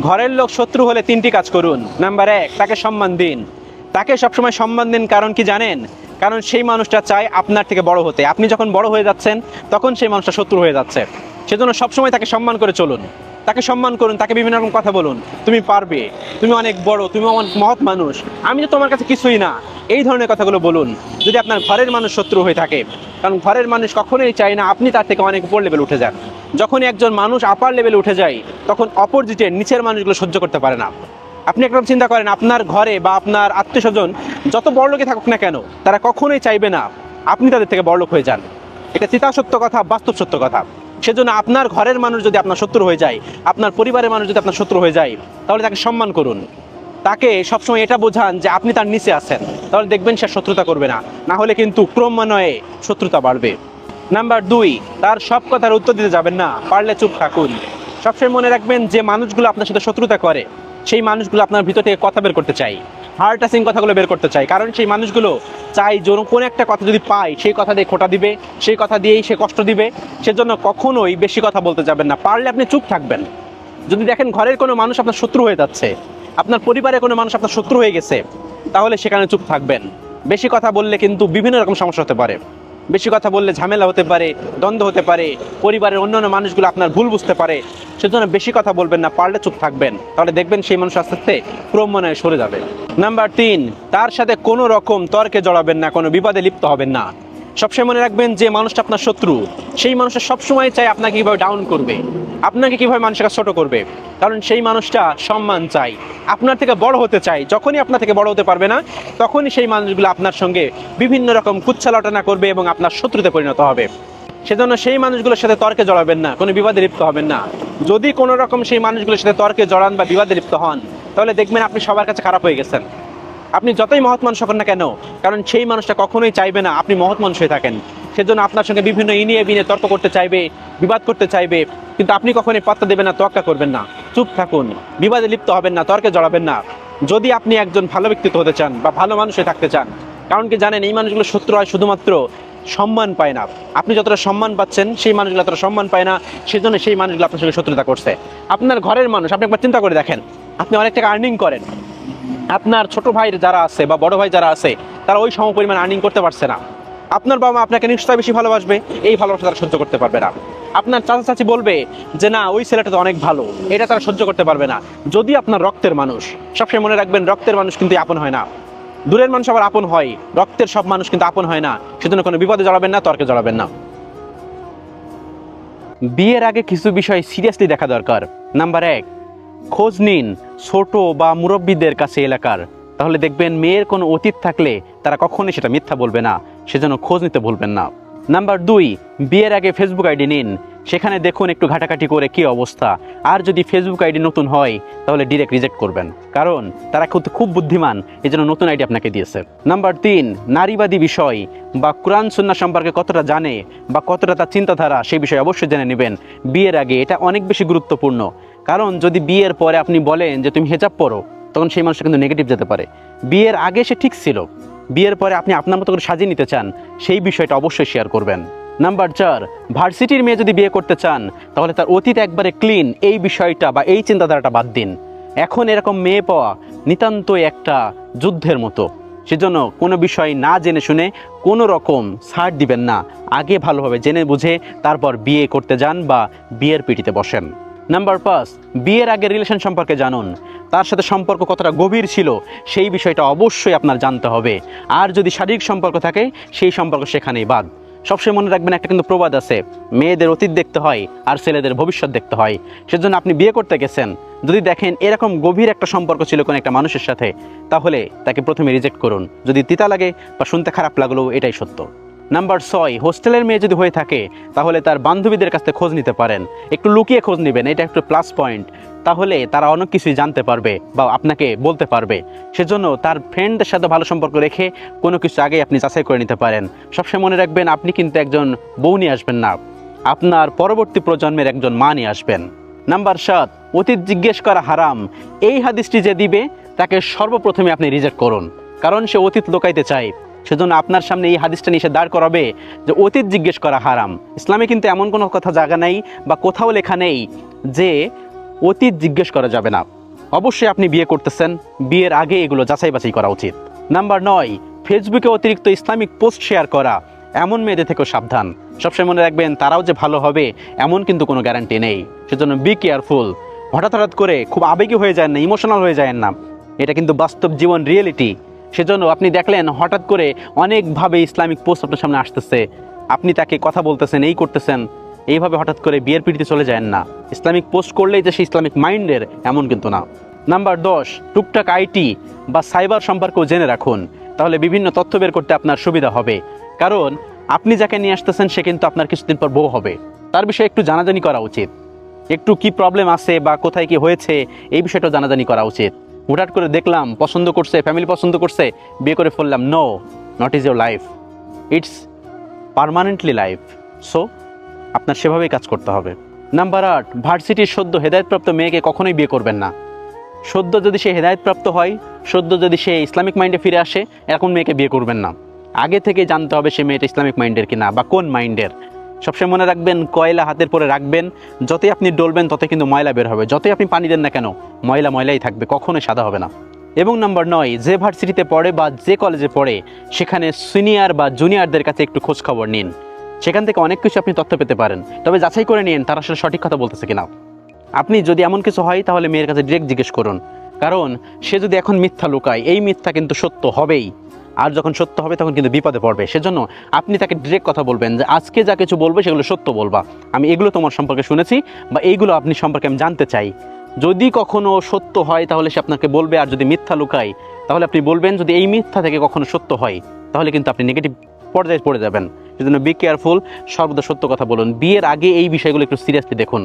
ঘরের লোক শত্রু হলে তিনটি কাজ করুন। নাম্বার এক, তাকে সম্মান দিন। তাকে সবসময় সম্মান দিন কারণ কি জানেন? কারণ সেই মানুষটা চায় আপনার থেকে বড় হতে। আপনি যখন বড় হয়ে যাচ্ছেন, তখন সেই মানুষটা শত্রু হয়ে যাচ্ছে। সেজন্য সবসময় তাকে সম্মান করে চলুন। তাকে সম্মান করুন, তাকে বিভিন্ন রকম কথা বলুন। তুমি পারবে, তুমি অনেক বড়, তুমি অনেক মহৎ মানুষ। আমি তো তোমার কাছে কিছুই না। এই ধরনের কথাগুলো বলুন। যদি আপনার ঘরের মানুষ শত্রু হয়ে থাকে, কারণ ঘরের মানুষ কখনোই চায় না আপনি তার থেকে অনেক উপর লেভেল উঠে যান। যখনই একজন মানুষ আপার লেভেলে উঠে যায়, তখন অপোজিটের নিচের মানুষগুলো সহ্য করতে পারে না। আপনি একরকম চিন্তা করেন, আপনার ঘরে বা আপনার আত্মীয় স্বজন যত বড় লোকে থাকুক না কেন, তারা কখনোই চাইবে না আপনি তাদের থেকে বড় লোক হয়ে যান। এটা চিতা সত্য কথা বাস্তব সত্য কথা। সেজন্য আপনার ঘরের মানুষ যদি আপনার শত্রু হয়ে যায়, আপনার পরিবারের মানুষ যদি আপনার শত্রু হয়ে যায়, তাহলে তাকে সম্মান করুন। তাকে সবসময় এটা বোঝান যে আপনি তার নিচে আছেন। তাহলে দেখবেন সে শত্রুতা করবে না। না হলে কিন্তু ক্রমান্বয়ে শত্রুতা বাড়বে। নাম্বার দুই, তার সব কথার উত্তর দিতে যাবেন না। পারলে চুপ থাকুন। সবসময় মনে রাখবেন, যে মানুষগুলো আপনার সাথে শত্রুতা করে, সেই মানুষগুলো আপনার ভিতর থেকে কথা বের করতে চাই হার্ট টাচিং কথাগুলো বের করতে চাই কারণ সেই মানুষগুলো চাই যেন কোনো একটা কথা যদি পায়, সেই কথা দিয়ে খোটা দিবে, সেই কথা দিয়েই সে কষ্ট দিবে। সেজন্য কখনোই বেশি কথা বলতে যাবেন না। পারলে আপনি চুপ থাকবেন। যদি দেখেন ঘরের কোনো মানুষ আপনার শত্রু হয়ে যাচ্ছে, আপনার পরিবারের কোনো মানুষ আপনার শত্রু হয়ে গেছে, তাহলে সেখানে চুপ থাকবেন। বেশি কথা বললে কিন্তু বিভিন্ন রকম সমস্যা হতে পারে। বেশি কথা বললে ঝামেলা হতে পারে, দ্বন্দ্ব হতে পারে, পরিবারের অন্যান্য মানুষগুলো আপনার ভুল বুঝতে পারে, সেজন্য বেশি কথা বলবেন না, পারলে চুপ থাকবেন। তাহলে দেখবেন সেই মানুষ আস্তে আস্তে ক্রমণে সরে যাবে। নাম্বার তিন, তার সাথে কোনো রকম তর্কে জড়াবেন না, কোনো বিপদে লিপ্ত হবেন না। সবসময় মনে রাখবেন যে মানুষটা আপনার শত্রু। সেই মানুষটা সবসময় চাই আপনাকে কীভাবে ডাউন করবে, আপনাকে কীভাবে মানুষের কাছে ছোট করবে। কারণ সেই মানুষটা সম্মান চাই আপনার থেকে বড় হতে চাই যখনই আপনার থেকে বড় হতে পারবে না, তখনই সেই মানুষগুলো আপনার সঙ্গে বিভিন্ন রকম কুচ্ছালটনা করবে এবং আপনার শত্রুতে পরিণত হবে। সেজন্য সেই মানুষগুলোর সাথে তর্কে জড়াবেন না, কোনো বিবাদে লিপ্ত হবেন না। যদি কোনো রকম সেই মানুষগুলোর সাথে তর্কে জড়ান বা বিবাদে লিপ্ত হন, তাহলে দেখবেন আপনি সবার কাছে খারাপ হয়ে গেছেন। আপনি যতই মহৎ মানুষ হবেন না কেন, কারণ সেই মানুষটা কখনোই চাইবে না আপনি মহৎ মানুষ হয়ে থাকেন। সেজন্য আপনার সঙ্গে বিভিন্ন ইনিয়ে বিনে তর্ক করতে চাইবে, বিবাদ করতে চাইবে, কিন্তু আপনি কখনোই পাত্তা দেবেন না, তোয়াক্কা করবেন না। চুপ থাকুন, বিবাদে লিপ্ত হবেন না, তর্কে জড়াবেন না। যদি আপনি একজন ভালো ব্যক্তিত্ব হতে চান বা ভালো মানুষ হয়ে থাকতে চান, কারণ কি জানেন, এই মানুষগুলো শত্রু হয় শুধুমাত্র সম্মান পায় না। আপনি যতটা সম্মান পাচ্ছেন, সেই মানুষগুলো ততটা সম্মান পায় না, সেজন্য সেই মানুষগুলো আপনার সঙ্গে শত্রুতা করছে। আপনার ঘরের মানুষ, আপনি একবার চিন্তা করে দেখেন, আপনি অনেক টাকা আর্নিং করেন। আপনার ছোট ভাই যারা আছে বা বড় ভাই যারা আছে, তারা ওই সম পরিমাণ আর্নিং করতে পারছে না। আপনার বাবা মা আপনাকে নিশ্চয়ই বেশি ভালোবাসবে, এই ভালোবাসা তারা সহ্য করতে পারবে না। আপনার চাচা চাচি বলবে যে, না, ওই ছেলেটা তো অনেক ভালো, এটা তারা সহ্য করতে পারবে না। যদি আপনার রক্তের মানুষ, সবসময় মনে রাখবেন, রক্তের মানুষ কিন্তু আপন হয় না। দূরের মানুষ আবার আপন হয়, রক্তের সব মানুষ কিন্তু আপন হয় না। সেজন্য কোনো বিপদে জড়াবেন না, তর্কে জড়াবেন না। বিয়ের আগে কিছু বিষয় সিরিয়াসলি দেখা দরকার। নাম্বার এক খোঁজ নিন ছোট বা মুরব্বীদের কাছে এলাকার। তাহলে দেখবেন মেয়ের কোনো অতীত থাকলে তারা কখনোই সেটা মিথ্যা বলবে না, সেজন্য খোঁজ নিতে ভুলবেন না। নাম্বার দুই, বিয়ের আগে ফেসবুক আইডি নিন। সেখানে দেখুন একটু ঘাটাঘাটি করে কি অবস্থা। আর যদি ফেসবুক আইডি নতুন হয়, তাহলে ডিরেক্ট রিজেক্ট করবেন। কারণ তারা খুব খুব বুদ্ধিমান এই জন্য নতুন আইডি আপনাকে দিয়েছে। নাম্বার তিন, নারীবাদী বিষয় বা কোরআন সুন্না সম্পর্কে কতটা জানে বা কতটা তার চিন্তাধারা, সেই বিষয়ে অবশ্যই জেনে নেবেন। বিয়ের আগে এটা অনেক বেশি গুরুত্বপূর্ণ। কারণ যদি বিয়ের পরে আপনি বলেন যে তুমি হেজাব পরো, তখন সেই মানুষটা কিন্তু নেগেটিভ যেতে পারে। বিয়ের আগে সে ঠিক ছিল। বিয়ের পরে আপনি আপনার মতো করে সাজিয়ে নিতে চান, সেই বিষয়টা অবশ্যই শেয়ার করবেন। নাম্বার চার ভার্সিটির মেয়ে যদি বিয়ে করতে চান, তাহলে তার অতীত একবারে ক্লিন এই বিষয়টা বা এই চিন্তাধারাটা বাদ দিন। এখন এরকম মেয়ে পাওয়া নিতান্তই একটা যুদ্ধের মতো। সেজন্য কোনো বিষয় না জেনে শুনে কোনো রকম ছাড় দিবেন না। আগে ভালোভাবে জেনে বুঝে তারপর বিয়ে করতে যান বা বিয়ের পিটিতে বসেন। নাম্বার পাঁচ, বিয়ের আগে রিলেশন সম্পর্কে জানুন। তার সাথে সম্পর্ক কতটা গভীর ছিল, সেই বিষয়টা অবশ্যই আপনার জানতে হবে। আর যদি শারীরিক সম্পর্ক থাকে, সেই সম্পর্ক সেখানেই বাদ। সবসময় মনে রাখবেন, একটা কিন্তু প্রবাদ আছে। মেয়েদের অতীত দেখতে হয়, আর ছেলেদের ভবিষ্যৎ দেখতে হয়। সেজন্য আপনি বিয়ে করতে গেছেন। যদি দেখেন এরকম গভীর একটা সম্পর্ক ছিল কোনো একটা মানুষের সাথে, তাহলে তাকে প্রথমে রিজেক্ট করুন। যদি তিতা লাগে বা শুনতে খারাপ লাগলেও এটাই সত্য। নাম্বার ছয়, হোস্টেলের মেয়ে যদি হয়ে থাকে, তাহলে তার বান্ধবীদের কাছ থেকে খোঁজ নিতে পারেন। একটু লুকিয়ে খোঁজ নেবেন, এটা একটু প্লাস পয়েন্ট তাহলে তারা অনেক কিছুই জানতে পারবে বা আপনাকে বলতে পারবে। সেজন্য তার ফ্রেন্ডদের সাথে ভালো সম্পর্ক রেখে কোনো কিছু আগে আপনি যাচাই করে নিতে পারেন। সবসময় মনে রাখবেন, আপনি কিন্তু একজন বউ নিয়ে আসবেন না। আপনার পরবর্তী প্রজন্মের একজন মা নিয়ে আসবেন। নাম্বার সাত, অতীত জিজ্ঞেস করা হারাম। এই হাদিসটি যে দিবে, তাকে সর্বপ্রথমে আপনি রিজেক্ট করুন। কারণ সে অতীত লোকাইতে চায়। সেজন্য আপনার সামনে এই হাদিসটা নিয়ে দাঁড় করাবে যে অতীত জিজ্ঞেস করা হারাম। ইসলামে কিন্তু এমন কোনো কথা জায়গা নেই বা কোথাও লেখা নেই যে অতীত জিজ্ঞেস করা যাবে না। অবশ্যই আপনি বিয়ে করতেছেন, বিয়ের আগে এগুলো যাচাই বাছাই করা উচিত। নাম্বার নয়, ফেসবুকে অতিরিক্ত ইসলামিক পোস্ট শেয়ার করা, এমন মেয়েদের থেকেও সাবধান। সবসময় মনে রাখবেন, তারাও যে ভালো হবে, এমন কিন্তু কোনো গ্যারান্টি নেই। সেজন্য বি কেয়ারফুল হঠাৎ হঠাৎ করে খুব আবেগী হয়ে যায় না ইমোশনাল হয়ে যায় না। এটা কিন্তু বাস্তব জীবন রিয়েলিটি সেজন্য আপনি দেখলেন হঠাৎ করে অনেকভাবে ইসলামিক পোস্ট আপনার সামনে আসতেছে। আপনি তাকে কথা বলতেছেন, এই করতেছেন। এইভাবে হঠাৎ করে বিয়ের পিড়িতে চলে যায় না। ইসলামিক পোস্ট করলেই যে সে ইসলামিক মাইন্ডের, এমন কিন্তু না। নাম্বার দশ, টুকটাক আইটি বা সাইবার সম্পর্কেও জেনে রাখুন। তাহলে বিভিন্ন তথ্য বের করতে আপনার সুবিধা হবে। কারণ আপনি যাকে নিয়ে আসতেছেন, সে কিন্তু আপনার কিছুদিন পর বউ হবে। তার বিষয়ে একটু জানাজানি করা উচিত। একটু কি প্রবলেম আছে বা কোথায় কি হয়েছে, এই বিষয়টা জানাজানি করা উচিত। হুটহাট করে দেখলাম, পছন্দ করছে ফ্যামিলি পছন্দ করছে, বিয়ে করে ফেললাম। No not is your life it's permanently life so আপনার সেভাবেই কাজ করতে হবে। নাম্বার আট ভার্সিটির সদ্য হেদায়তপ্রাপ্ত মেয়েকে কখনোই বিয়ে করবেন না। সদ্য যদি সে হেদায়তপ্রাপ্ত হয়, সদ্য যদি সে ইসলামিক মাইন্ডে ফিরে আসে, এরকম মেয়েকে বিয়ে করবেন না। আগে থেকে জানতে হবে সে মেয়েটা ইসলামিক মাইন্ডের কিনা বা কোন মাইন্ডের। সবসময় মনে রাখবেন, কয়লা হাতের পরে রাখবেন। যতই আপনি ডলবেন, ততই কিন্তু ময়লা বের হবে। যতই আপনি পানি দেন না কেন, ময়লা ময়লাই থাকবে, কখনোই সাদা হবে না। এবং নাম্বার নয়, যে ভার্সিটিতে পড়ে বা যে কলেজে পড়ে, সেখানে সিনিয়র বা জুনিয়রদের কাছে একটু খোঁজ খবর নিন। সেখান থেকে অনেক কিছু আপনি তথ্য পেতে পারেন। তবে যাচাই করে নিন, তারা আসলে সঠিক কথা বলতেছে কিনা। আপনি যদি এমন কিছু হয়, তাহলে মেয়ের কাছে ডিরেক্ট জিজ্ঞেস করুন। কারণ, সে যদি এখন মিথ্যা লুকায়, এই মিথ্যা কিন্তু সত্য হবেই। আর যখন সত্য হবে তখন কিন্তু বিপদে পড়বে। সেজন্য আপনি তাকে ডিরেক্ট কথা বলবেন যে, আজকে যা কিছু বলবে সেগুলো সত্য বলবা। আমি এগুলো তোমার সম্পর্কে শুনেছি বা এইগুলো আপনি সম্পর্কে আমি জানতে চাই। যদি কখনো সত্য হয় তাহলে সে আপনাকে বলবে, আর যদি মিথ্যা লুকায়, তাহলে আপনি বলবেন, যদি এই মিথ্যা থেকে কখনো সত্য হয়, তাহলে কিন্তু আপনি নেগেটিভ পর্যায়ে পড়ে যাবেন। সেজন্য বি কেয়ারফুল সর্বদা সত্য কথা বলুন। বিয়ের আগে এই বিষয়গুলো একটু সিরিয়াসলি দেখুন।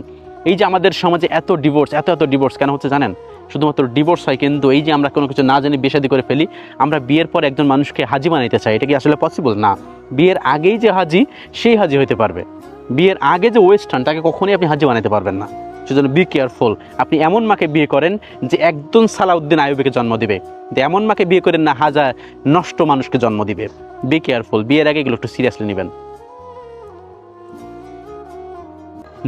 এই যে আমাদের সমাজে এত ডিভোর্স এত এত ডিভোর্স কেন হচ্ছে জানেন? শুধুমাত্র ডিভোর্স হয় কিন্তু এই যে আমরা কোনো কিছু না জানি বিয়ে শাদী করে ফেলি, আমরা বিয়ের পর একজন মানুষকে হাজি বানাইতে চাই, এটা কি আসলে পসিবল না। বিয়ের আগেই যে হাজি, সেই হাজি হতে পারবে। বিয়ের আগে যে ওয়েস্টার্ন তাকে কখনোই আপনি হাজি বানাইতে পারবেন না। সেজন্য বি কেয়ারফুল আপনি এমন মাকে বিয়ে করেন যে একদম সালাউদ্দিন আয়ুবিকে জন্ম দিবে। যে এমন মাকে বিয়ে করেন না, হাজার নষ্ট মানুষকে জন্ম দিবে। বি কেয়ারফুল বিয়ের আগে এগুলো একটু সিরিয়াসলি নেবেন।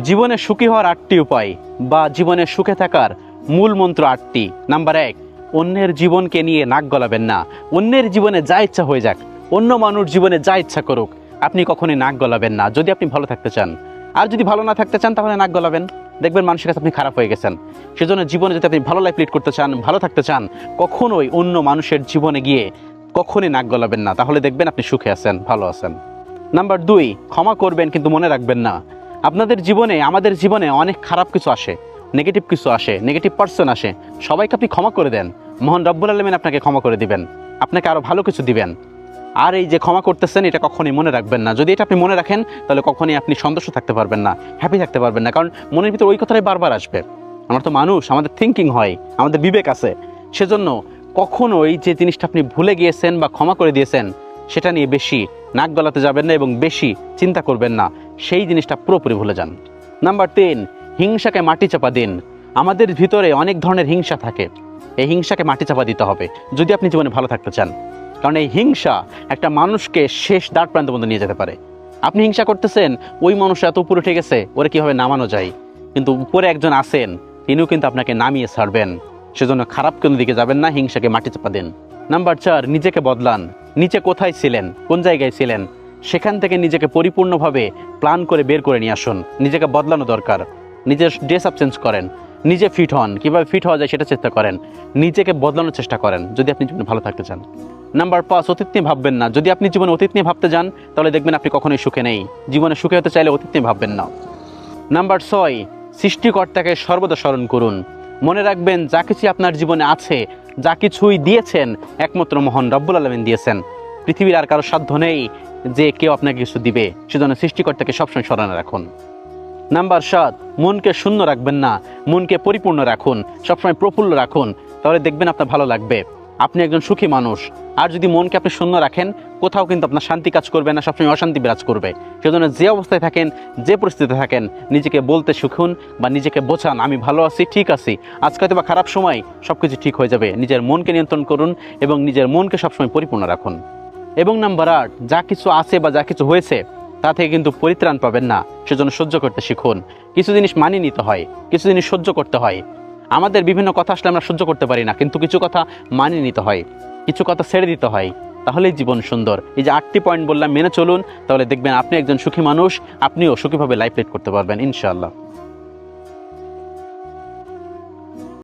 জীবনে সুখী হওয়ার আটটি উপায় বা জীবনে সুখে থাকার মূল মন্ত্র আটটি। নাম্বার এক, অন্যের জীবনকে নিয়ে নাক গলাবেন না। অন্যের জীবনে যা ইচ্ছা হয়ে যাক, অন্য মানুষ জীবনে যা ইচ্ছা করুক, আপনি কখনোই নাক গলাবেন না। যদি আপনি ভালো থাকতে চান, আর যদি ভালো না থাকতে চান, তাহলে নাক গলাবেন। দেখবেন মানুষের কাছে আপনি খারাপ হয়ে গেছেন। সেজন্য জীবনে যদি আপনি ভালো লাইফ লিড করতে চান, ভালো থাকতে চান, কখনোই অন্য মানুষের জীবনে গিয়ে কখনোই নাক গলাবেন না। তাহলে দেখবেন আপনি সুখে আছেন, ভালো আছেন। নাম্বার দুই, ক্ষমা করবেন কিন্তু মনে রাখবেন না। আপনাদের জীবনে, আমাদের জীবনে অনেক খারাপ কিছু আসে। নেগেটিভ কিছু আসে, নেগেটিভ পার্সন আসে, সবাইকে আপনি ক্ষমা করে দেন। মোহন রব্বুল আলমিন আপনাকে ক্ষমা করে দিবেন। আপনাকে আরও ভালো কিছু দিবেন। আর এই যে ক্ষমা করতেছেন, এটা কখনই মনে রাখবেন না। যদি এটা আপনি মনে রাখেন, তাহলে কখনই আপনি সন্তুষ্ট থাকতে পারবেন না হ্যাপি থাকতে পারবেন না। কারণ মনের ভিতরে ওই কথাটাই বারবার আসবে। আমরা তো মানুষ, আমাদের থিঙ্কিং হয়, আমাদের বিবেক আছে। সেজন্য কখনোই যে জিনিসটা আপনি ভুলে গিয়েছেন বা ক্ষমা করে দিয়েছেন, সেটা নিয়ে বেশি নাক গলাতে যাবেন না এবং বেশি চিন্তা করবেন না। সেই জিনিসটা পুরোপুরি ভুলে যান। নাম্বার তিন হিংসাকে মাটি চাপা দিন। আমাদের ভিতরে অনেক ধরনের হিংসা থাকে। এই হিংসাকে মাটি চাপা দিতে হবে, যদি আপনি জীবনে ভালো থাকতে চান। কারণ এই হিংসা একটা মানুষকে শেষ দাঁড় প্রান্ত পর্যন্ত নিয়ে যেতে পারে। আপনি হিংসা করতেছেন, ওই মানুষ এত উপরে উঠে গেছে, ওরা কীভাবে নামানো যায়? কিন্তু উপরে একজন আছেন, তিনিও কিন্তু আপনাকে নামিয়ে ছাড়বেন। সেজন্য খারাপ কোনো দিকে যাবেন না, হিংসাকে মাটি চাপা দিন। নাম্বার চার, নিজেকে বদলান। নিচে কোথায় ছিলেন? কোন জায়গায় ছিলেন? সেখান থেকে নিজেকে পরিপূর্ণভাবে প্ল্যান করে বের করে নিয়ে আসুন। নিজেকে বদলানো দরকার। নিজের ড্রেস আপ চেঞ্জ করেন, নিজে ফিট হন, কীভাবে ফিট হওয়া যায় সেটা চেষ্টা করেন, নিজেকে বদলানোর চেষ্টা করেন, যদি আপনি জীবনে ভালো থাকতে চান। নাম্বার পাঁচ, অতীত নিয়ে ভাববেন না। যদি আপনি জীবনে অতীত নিয়ে ভাবতে যান, তাহলে দেখবেন আপনি কখনোই সুখে নেই। জীবনে সুখে হতে চাইলে অতীত নিয়ে ভাববেন না। নাম্বার ছয়, সৃষ্টিকর্তাকে সর্বদা স্মরণ করুন। মনে রাখবেন, যা কিছু আপনার জীবনে আছে, যা কিছুই দিয়েছেন, একমাত্র মহান রব্বুল আলমিন দিয়েছেন। পৃথিবীর আর কারও সাধ্য নেই যে কেউ আপনাকে কিছু দিবে। সেজন্য সৃষ্টিকর্তাকে সবসময় স্মরণে রাখুন। নাম্বার সাত, মনকে শূন্য রাখবেন না, মনকে পরিপূর্ণ রাখুন, সবসময় প্রফুল্ল রাখুন, তাহলে দেখবেন আপনার ভালো লাগবে। আপনি একজন সুখী মানুষ, আর যদি মনকে আপনি শূন্য রাখেন, কোথাও কিন্তু আপনার শান্তি কাজ করবে না, সবসময় অশান্তি বিরাজ করবে। সেজন্য যে অবস্থায় থাকেন, যে পরিস্থিতিতে থাকেন, নিজেকে বলতে শিখুন বা নিজেকে বোঝান, আমি ভালো আছি, ঠিক আছি, আজকে হয়তো বা খারাপ সময় সব কিছু ঠিক হয়ে যাবে। নিজের মনকে নিয়ন্ত্রণ করুন এবং নিজের মনকে সবসময় পরিপূর্ণ রাখুন। এবং নাম্বার আট, যা কিছু আছে বা যা কিছু হয়েছে তা থেকে কিন্তু পরিত্রাণ পাবেন না। সেজন্য সহ্য করতে শিখুন। কিছু জিনিস মানিয়ে নিতে হয়, কিছু জিনিস সহ্য করতে হয়। আমাদের বিভিন্ন কথা আসলে আমরা সহ্য করতে পারি না, কিন্তু কিছু কথা মানিয়ে নিতে হয়, কিছু কথা ছেড়ে দিতে হয়। তাহলেই জীবন সুন্দর। এই যে আটটি পয়েন্ট বললাম, মেনে চলুন। তাহলে দেখবেন আপনি একজন সুখী মানুষ, আপনিও সুখীভাবে লাইফ লিড করতে পারবেন, ইনশাআল্লাহ।